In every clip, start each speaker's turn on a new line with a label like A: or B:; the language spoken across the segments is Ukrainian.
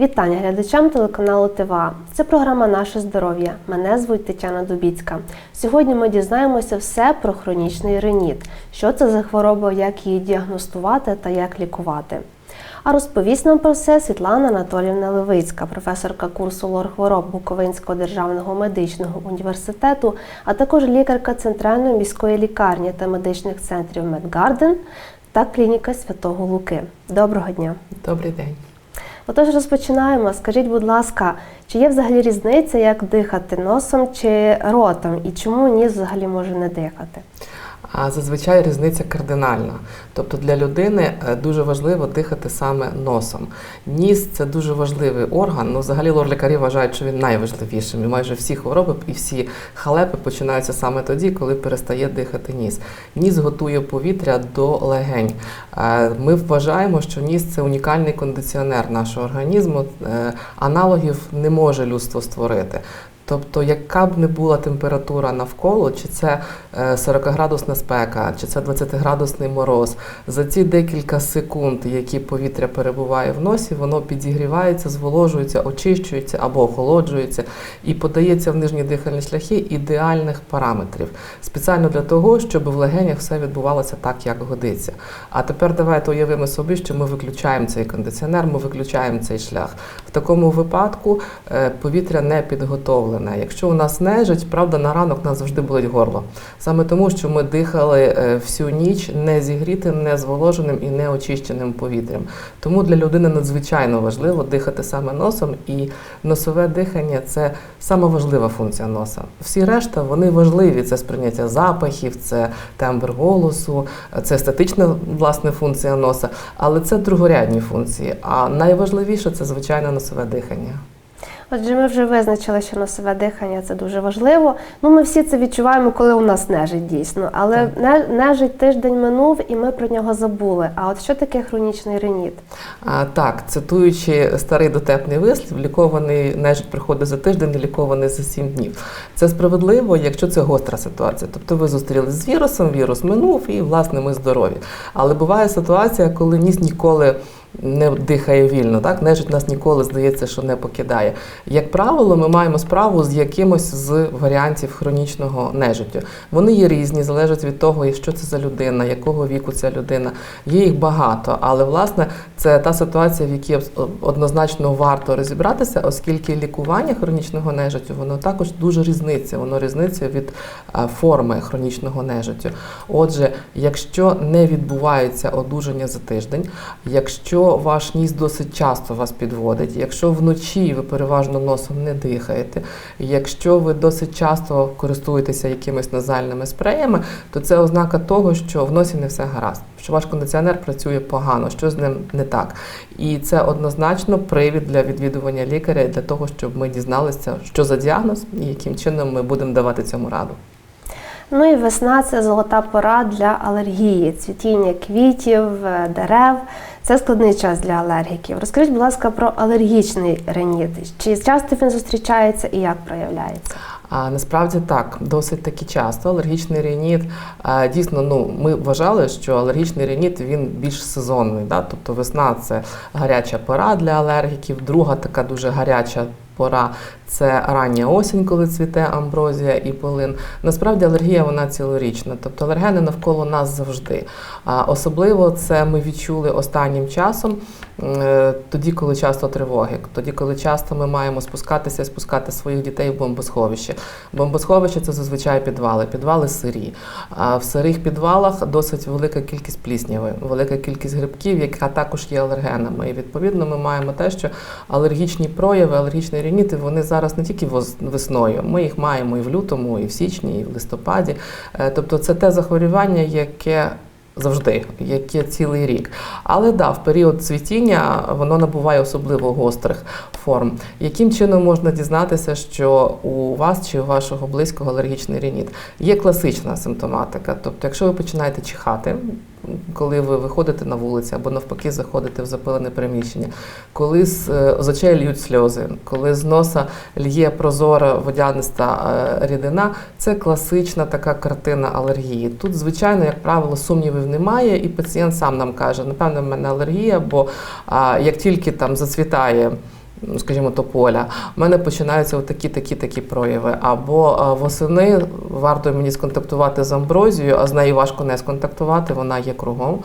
A: Вітання глядачам телеканалу ТВА. Це програма Наше здоров'я. Мене звуть Тетяна Дубіцька. Сьогодні ми дізнаємося все про хронічний реніт, що це за хвороба, як її діагностувати та як лікувати. А розповість нам про це Світлана Анатоліївна Левицька, професорка курсу лор-хвороб Буковинського державного медичного університету, а також лікарка Центральної міської лікарні та медичних центрів Медгарден та клініка Святого Луки. Доброго дня!
B: Добрий день.
A: Отож, розпочинаємо. Скажіть, будь ласка, чи є взагалі різниця, як дихати носом чи ротом, і чому ніс взагалі може не дихати?
B: А зазвичай різниця кардинальна. Тобто для людини е, дуже важливо дихати саме носом. Ніс це дуже важливий орган. Ну, взагалі лор-лікарі вважають, що він найважливішим. І майже всі хвороби і всі халепи починаються саме тоді, коли перестає дихати ніс. Ніс готує повітря до легень. Е, Ми вважаємо, що ніс це унікальний кондиціонер нашого організму. Е, Аналогів не може людство створити. Тобто, яка б не була температура навколо, чи це е, 40-градусна спека, чи це 20-градусний мороз, за ці декілька секунд, які повітря перебуває в носі, воно підігрівається, зволожується, очищується або охолоджується і подається в нижні дихальні шляхи ідеальних параметрів, спеціально для того, щоб в легенях все відбувалося так, як годиться. А тепер давайте уявимо собі, що ми виключаємо цей кондиціонер, ми виключаємо цей шлях. В такому випадку е, повітря не підготовлене. Якщо у нас нежить, правда, на ранок нас завжди болить горло. Саме тому, що ми дихали е, всю ніч не зігрітим, не зволоженим і не очищеним повітрям. Тому для людини надзвичайно важливо дихати саме носом, і носове дихання це сама важлива функція носа. Всі решта вони важливі. Це сприйняття запахів, це тембр голосу, це естетична власне функція носа, але це другорядні функції. А найважливіше це звичайно носове дихання.
A: Отже, ми вже визначили, що носове дихання це дуже важливо. Ну, ми всі це відчуваємо, коли у нас нежить дійсно. Але не- нежить тиждень минув, і ми про нього забули. А от що таке хронічний реніт?
B: А, так, цитуючи старий дотепний вислів, лікований нежить приходить за тиждень, лікований за сім днів. Це справедливо, якщо це гостра ситуація. Тобто ви зустрілись з вірусом, вірус минув і, власне, ми здорові. Але буває ситуація, коли ніс ніколи. Не дихає вільно, так нежить нас ніколи здається, що не покидає. Як правило, ми маємо справу з якимось з варіантів хронічного нежиттю. Вони є різні, залежать від того, що це за людина, якого віку ця людина. Є їх багато, але власне це та ситуація, в якій однозначно варто розібратися, оскільки лікування хронічного нежиттю воно також дуже різниця. Воно різниця від е, форми хронічного нежиттю. Отже, якщо не відбувається одужання за тиждень, якщо ваш ніс досить часто вас підводить, якщо вночі ви переважно носом не дихаєте, якщо ви досить часто користуєтеся якимись назальними спреями, то це ознака того, що в носі не все гаразд, що ваш кондиціонер працює погано, що з ним не так. І це однозначно привід для відвідування лікаря для того, щоб ми дізналися, що за діагноз і яким чином ми будемо давати цьому раду.
A: Ну і весна це золота пора для алергії, цвітіння квітів, е, дерев. Це складний час для алергіків. Розкажіть, будь ласка, про алергічний реніт. Чи часто він зустрічається і як проявляється?
B: А насправді так, досить таки часто. Алергічний реніт дійсно, ну ми вважали, що алергічний реніт він більш сезонний. Да? Тобто весна це гаряча пора для алергіків, друга така дуже гаряча. Пора це рання осінь, коли цвіте амброзія і полин. Насправді алергія вона цілорічна, тобто алергени навколо нас завжди. Особливо це ми відчули останнім часом, тоді, коли часто тривоги, тоді, коли часто ми маємо спускатися, спускати своїх дітей в бомбосховище. Бомбосховище це зазвичай підвали, підвали сирі. А в сирих підвалах досить велика кількість плісняви, велика кількість грибків, яка також є алергенами. І відповідно ми маємо те, що алергічні прояви, алергічні реніти, вони зараз не тільки весною. Ми їх маємо і в лютому, і в січні, і в листопаді. Е, Тобто це те захворювання, яке завжди, яке цілий рік. Але да, в період цвітіння воно набуває особливо гострих форм. Яким чином можна дізнатися, що у вас чи у вашого близького алергічний рініт? Є класична симптоматика. Тобто, якщо ви починаєте чихати, коли ви виходите на вулицю або навпаки заходите в запилене приміщення, коли з, е, очей льють сльози, коли з носа лє прозора водяниста е, рідина, це класична така картина алергії. Тут, звичайно, як правило, сумнівів немає, і пацієнт сам нам каже, напевно, в мене алергія, бо як тільки там зацвітає скажімо, тополя, у мене починаються такі, такі, такі прояви. Або восени варто мені сконтактувати з амброзією, а з нею важко не сконтактувати, вона є кругом.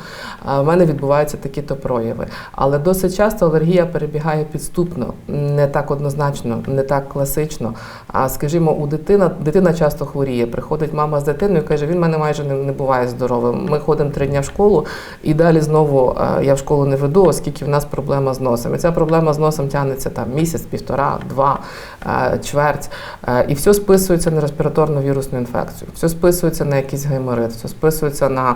B: А в мене відбуваються такі-то прояви. Але досить часто алергія перебігає підступно, не так однозначно, не так класично. А скажімо, у дитина, дитина часто хворіє. Приходить мама з дитиною і каже, він в мене майже не, не буває здоровим. Ми ходимо три дні в школу, і далі знову е, я в школу не веду, оскільки в нас проблема з носом. І ця проблема з носом тягнеться там місяць, півтора, два, е, чверть. Е, І все списується на респіраторну вірусну інфекцію, все списується на якийсь гайморит, все списується на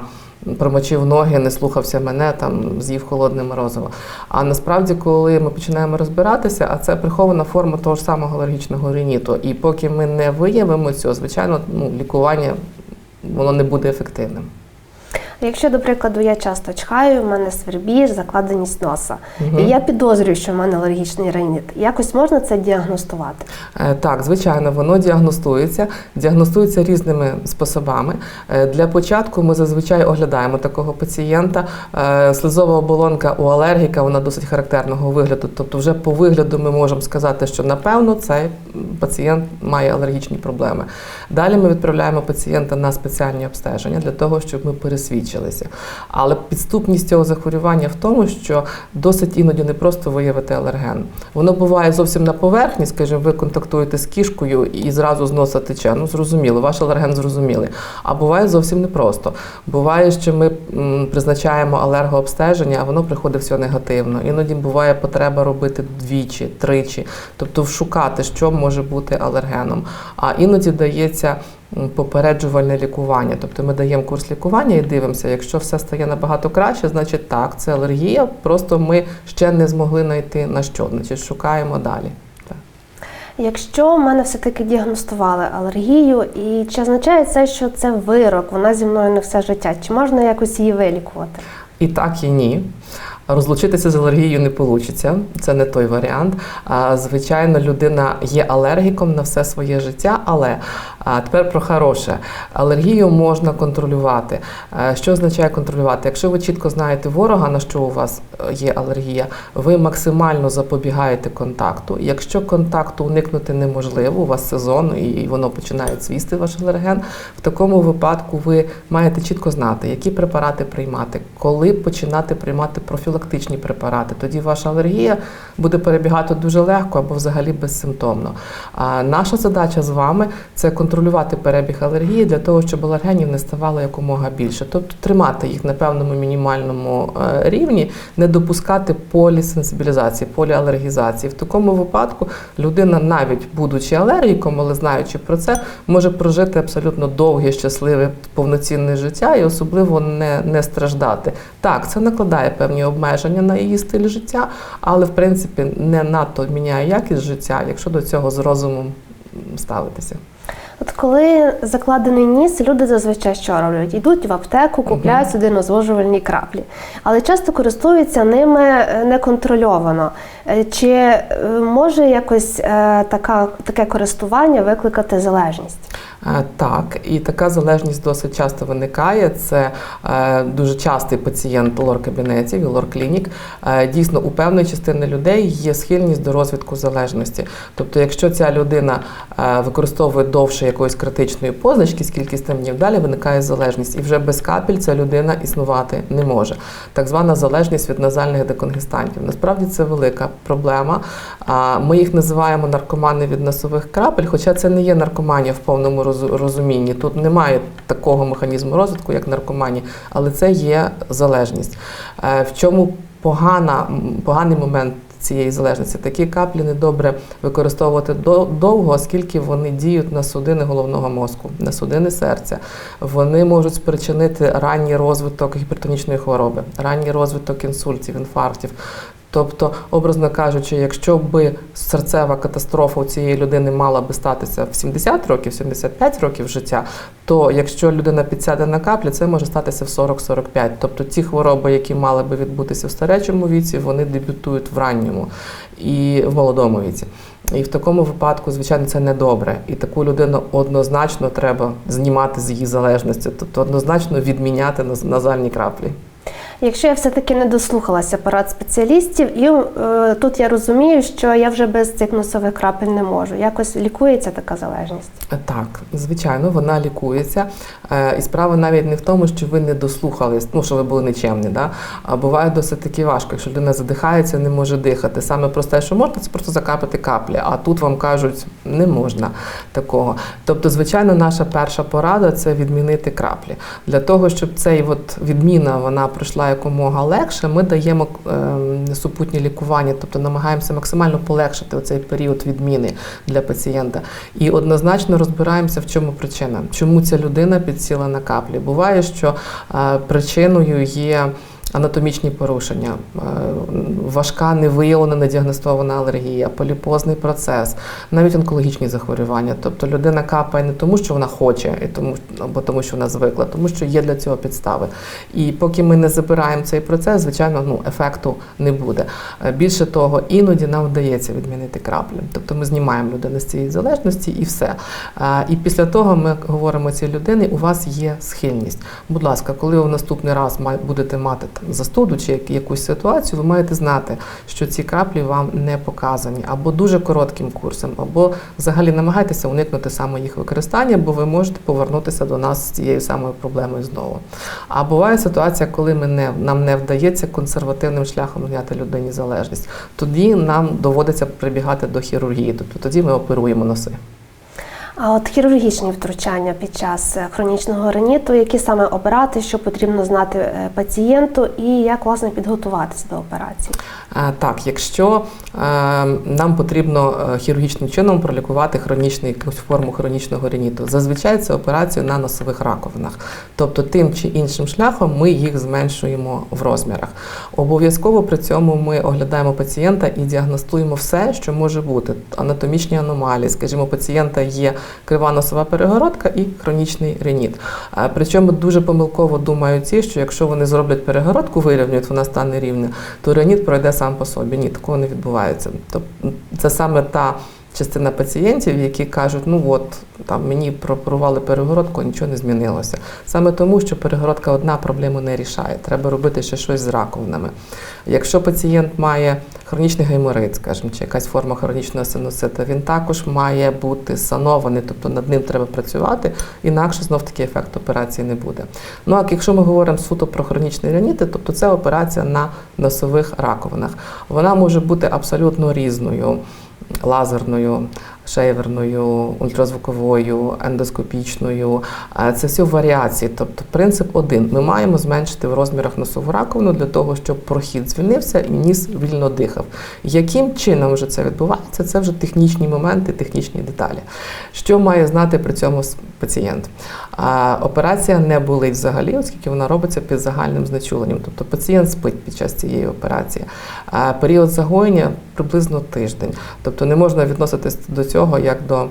B: промочив ноги, не слухався мене, там з'їв холодне морозиво. А насправді, коли ми починаємо розбиратися, а це прихована форма того ж самого алергічного риніту. І поки ми не виявимо цього, звичайно, ну, лікування воно не буде ефективним.
A: Якщо, до прикладу, я часто чхаю, в мене свербіж, закладеність носа,
B: Мгм.
A: і я підозрюю, що в мене алергічний ринит, якось можна це діагностувати?
B: Е, Так, звичайно, воно діагностується, діагностується різними способами. Е, Для початку ми зазвичай оглядаємо такого пацієнта. Е, Слизова оболонка у алергіка вона досить характерного вигляду. Тобто, вже по вигляду ми можемо сказати, що напевно цей пацієнт має алергічні проблеми. Далі ми відправляємо пацієнта на спеціальні обстеження для того, щоб ми пересвідчилися. Але підступність цього захворювання в тому, що досить іноді не просто виявити алерген. Воно буває зовсім на поверхні, скажімо, ви контактуєте з кішкою і зразу з носа тече. Ну зрозуміло, ваш алерген зрозумілий. А буває зовсім непросто. Буває, що ми призначаємо алергообстеження, а воно приходить все негативно. Іноді буває потреба робити двічі, тричі, тобто шукати, що може бути алергеном. А іноді дається попереджувальне лікування. Тобто ми даємо курс лікування і дивимося, якщо все стає набагато краще, значить так, це алергія. Просто ми ще не змогли знайти на що. Значить, шукаємо далі.
A: Якщо в мене все-таки діагностували алергію, і чи означає це, що це вирок, вона зі мною не все життя? Чи можна якось її вилікувати?
B: І так, і ні. Розлучитися з алергією не вийде, це не той варіант. Звичайно, людина є алергіком на все своє життя, але а, тепер про хороше. Алергію можна контролювати. Е, Що означає контролювати? Якщо ви чітко знаєте ворога, на що у вас е, є алергія, ви максимально запобігаєте контакту. Якщо контакту уникнути неможливо, у вас сезон і воно починає цвісти ваш алерген, в такому випадку ви маєте чітко знати, які препарати приймати, коли починати приймати профілактичні препарати. Тоді ваша алергія буде перебігати дуже легко або взагалі безсимптомно. А наша задача з вами це контролювати перебіг алергії для того, щоб алергенів не ставало якомога більше. Тобто тримати їх на певному мінімальному е, рівні, не допускати полісенсибілізації, поліалергізації. В такому випадку людина, навіть будучи алергіком, але знаючи про це, може прожити абсолютно довге, щасливе, повноцінне життя і особливо не, не страждати. Так, це накладає певні обмеження на її стиль життя, але в принципі не надто міняє якість життя, якщо до цього з розумом ставитися.
A: От коли закладений ніс, люди зазвичай що роблять? Йдуть в аптеку, купляють судинозвужувальні краплі, але часто користуються ними е, неконтрольовано. Е, Чи е, може якось така, таке користування викликати залежність?
B: Е, Так, і така залежність досить часто виникає. Це е, дуже частий пацієнт лор-кабінетів і лор-клінік. Е, дійсно, у певної частини людей є схильність до розвитку залежності. Тобто, якщо ця людина використовує довше якоїсь критичної позначки, скільки днів далі виникає залежність, і вже без капель ця людина існувати не може. Так звана залежність від назальних деконгестантів. Насправді це велика проблема. Ми їх називаємо наркомани від носових крапель, хоча це не є наркоманія в повному розумінні. Тут немає такого механізму розвитку, як наркоманія, але це є залежність. Е, В чому погана, поганий момент? Цієї залежності такі каплі недобре використовувати до- довго, оскільки вони діють на судини головного мозку, на судини серця. Вони можуть спричинити ранній розвиток гіпертонічної хвороби, ранній розвиток інсультів, інфарктів. Тобто, образно кажучи, якщо би серцева катастрофа у цієї людини мала би статися в 70 років, 75 років життя, то якщо людина підсяде на каплі, це може статися в 40-45. Тобто ті хвороби, які мали би відбутися в старечому віці, вони дебютують в ранньому і в молодому віці. І в такому випадку, звичайно, це не добре. І таку людину однозначно треба знімати з її залежності, тобто однозначно відміняти наз- назальні краплі.
A: Якщо я все-таки не дослухалася порад спеціалістів, і е, тут я розумію, що я вже без цих носових крапель не можу. Якось лікується така залежність.
B: Так, звичайно, вона лікується. Е, І справа навіть не в тому, що ви не дослухались, ну що ви були нечемні. Да? А буває досить таки важко, якщо людина задихається, не може дихати. Саме просте, що можна, це просто закапати каплі. А тут вам кажуть, не можна такого. Тобто, звичайно, наша перша порада це відмінити краплі. Для того, щоб цей от відміна вона пройшла якомога легше, ми даємо ем, супутні лікування, тобто намагаємося максимально полегшити цей період відміни для пацієнта. І однозначно розбираємося, в чому причина, чому ця людина підсіла на каплі. Буває, що е, причиною є. Анатомічні порушення, е, важка невиявлена недіагностована алергія, поліпозний процес, навіть онкологічні захворювання. Тобто людина капає не тому, що вона хоче, і тому або тому, що вона звикла, тому що є для цього підстави. І поки ми не забираємо цей процес, звичайно, ну ефекту не буде. Е, Більше того, іноді нам вдається відмінити краплі. Тобто ми знімаємо людину з цієї залежності і все. Е, І після того ми говоримо цій людині, у вас є схильність. Будь ласка, коли ви в наступний раз будете мати застуду чи якусь ситуацію, ви маєте знати, що ці краплі вам не показані, або дуже коротким курсом, або взагалі намагайтеся уникнути саме їх використання, бо ви можете повернутися до нас з цією самою проблемою знову. А буває ситуація, коли ми не, нам не вдається консервативним шляхом зняти людині залежність. Тоді нам доводиться прибігати до хірургії, тобто тоді ми оперуємо носи.
A: А от хірургічні втручання під час е, хронічного риніту, які саме обирати, що потрібно знати е, пацієнту, і як власне підготуватися до операції.
B: Е, Так, якщо нам потрібно хірургічним чином пролікувати хронічний якусь форму хронічного риніту, зазвичай це операція на носових раковинах. Тобто тим чи іншим шляхом ми їх зменшуємо в розмірах. Обов'язково при цьому ми оглядаємо пацієнта і діагностуємо все, що може бути. Анатомічні аномалії, скажімо, пацієнта є крива носова перегородка і хронічний рініт. Е, Причому дуже помилково думають ті, що якщо вони зроблять перегородку, вирівнюють, вона стане рівна, то реніт пройде сам по собі. Ні, такого не відбувається. Тобто це саме та частина пацієнтів, які кажуть, ну от там мені прооперували перегородку, нічого не змінилося. Саме тому, що перегородка одна проблему не рішає. Треба робити ще щось з раковинами. Якщо пацієнт має хронічний гайморит, скажімо, чи якась форма хронічного синусита, він також має бути санований, тобто над ним треба працювати, інакше знов таки ефект операції не буде. Ну а якщо ми говоримо суто про хронічні раніти, тобто це операція на носових раковинах. Вона може бути абсолютно різною. Лазерною, шейверною, ультразвуковою, ендоскопічною. Е, Це все варіації. Тобто принцип один. Ми маємо зменшити в розмірах носову раковину для того, щоб прохід звільнився і ніс вільно дихав. Яким чином вже це відбувається? Це вже технічні моменти, технічні деталі. Що має знати при цьому пацієнт? Операція не болить взагалі, оскільки вона робиться під загальним знечуленням. Тобто пацієнт спить під час цієї операції. Період загоєння приблизно тиждень. Тобто не можна відноситись до цього як до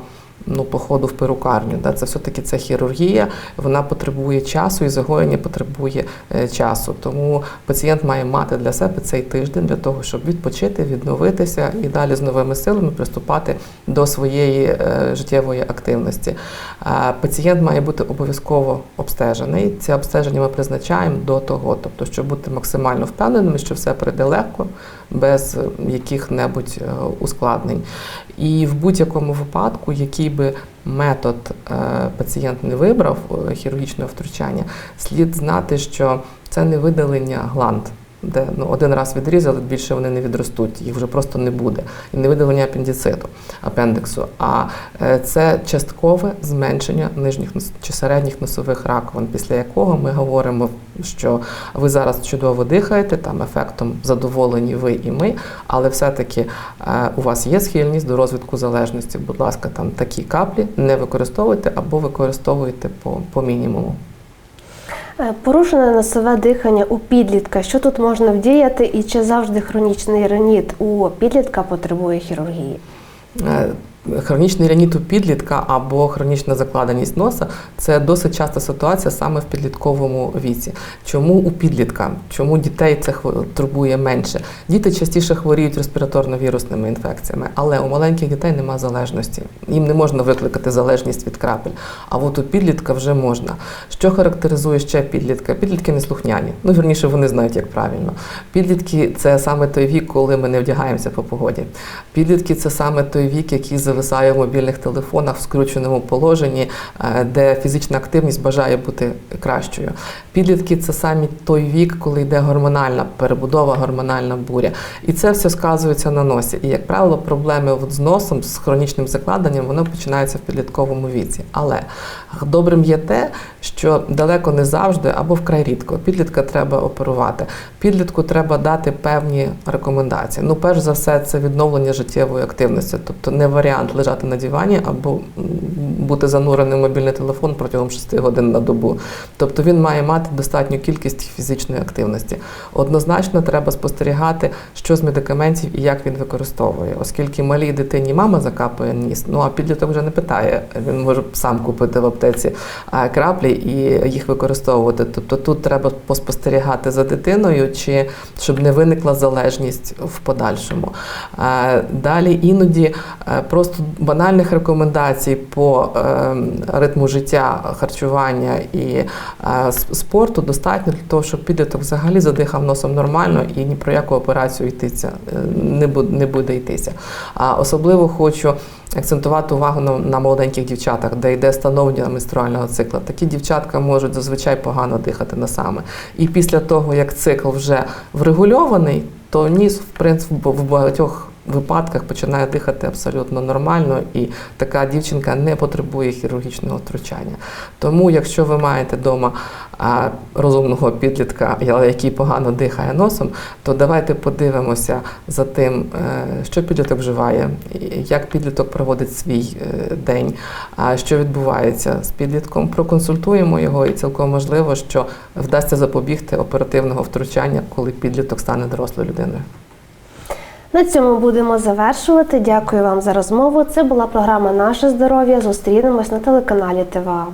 B: ну, походу в перукарню. Да? Це все-таки це хірургія, вона потребує часу і загоєння потребує е, часу. Тому пацієнт має мати для себе цей тиждень для того, щоб відпочити, відновитися і далі з новими силами приступати до своєї е, життєвої активності. Пацієнт має бути обов'язково обстежений. Це обстеження ми призначаємо до того, тобто, щоб бути максимально впевненими, що все пройде легко, без яких-небудь е, ускладнень. І в будь-якому випадку, який би метод е, пацієнт не вибрав е, хірургічного втручання, слід знати, що це не видалення гланд. Де ну, один раз відрізали, більше вони не відростуть, їх вже просто не буде. І не видалення апендициту, апендиксу, а е, це часткове зменшення нижніх чи середніх носових раковин, після якого ми говоримо, що ви зараз чудово дихаєте, там ефектом задоволені ви і ми, але все-таки е, у вас є схильність до розвитку залежності. Будь ласка, там такі каплі не використовуйте або використовуйте по, по мінімуму.
A: Е, Порушене носове дихання у підлітка. Що тут можна вдіяти, і чи завжди хронічний реніт у підлітка потребує хірургії?
B: Хронічний рініт у підлітка або хронічна закладеність носа це досить часта ситуація саме в підлітковому віці. Чому у підлітка? Чому дітей це турбує менше? Діти частіше хворіють респіраторно-вірусними інфекціями, але у маленьких дітей нема залежності. Їм не можна викликати залежність від крапель. А от у підлітка вже можна. Що характеризує ще підлітка? Підлітки неслухняні. Ну, вірніше, вони знають, як правильно. Підлітки це саме той вік, коли ми не вдягаємося по погоді. Підлітки це саме той вік, який зависає в мобільних телефонах в скрученому положенні, е, де фізична активність бажає бути кращою. Підлітки це саме той вік, коли йде гормональна перебудова, гормональна буря. І це все сказується на носі. І, як правило, проблеми з носом, з хронічним закладенням, воно починається в підлітковому віці. Але добрим є те, що далеко не завжди або вкрай рідко підлітка треба оперувати. Підлітку треба дати певні рекомендації. Ну, перш за все, це відновлення життєвої активності, тобто не варіант лежати на дивані або бути зануреним в мобільний телефон протягом 6 годин на добу. Тобто він має мати достатню кількість фізичної активності. Однозначно треба спостерігати, що з медикаментів і як він використовує, оскільки малій дитині мама закапує ніс, ну а підліток вже не питає. Він може сам купити в аптеці краплі і їх використовувати. Тобто тут треба поспостерігати за дитиною, чи щоб не виникла залежність в подальшому. Далі іноді е, просто банальних рекомендацій по е, ритму життя, харчування і е, спорту достатньо для того, щоб підліток взагалі задихав носом нормально і ні про яку операцію йтися е, не буде йтися. А особливо хочу акцентувати увагу на, на молоденьких дівчатах, де йде становлення менструального цикла. Такі дівчатка можуть зазвичай погано дихати носами. І після того, як цикл вже врегульований, то ніс, в принципі, в багатьох випадках починає дихати абсолютно нормально, і така дівчинка не потребує хірургічного втручання. Тому, якщо ви маєте вдома розумного підлітка, який погано дихає носом, то давайте подивимося за тим, е, що підліток вживає, як підліток проводить свій е, день, що відбувається з підлітком. Проконсультуємо його, і цілком можливо, що вдасться запобігти оперативного втручання, коли підліток стане дорослою людиною.
A: На цьому будемо завершувати. Дякую вам за розмову. Це була програма Наше здоров'я. Зустрінемось на телеканалі ТВА.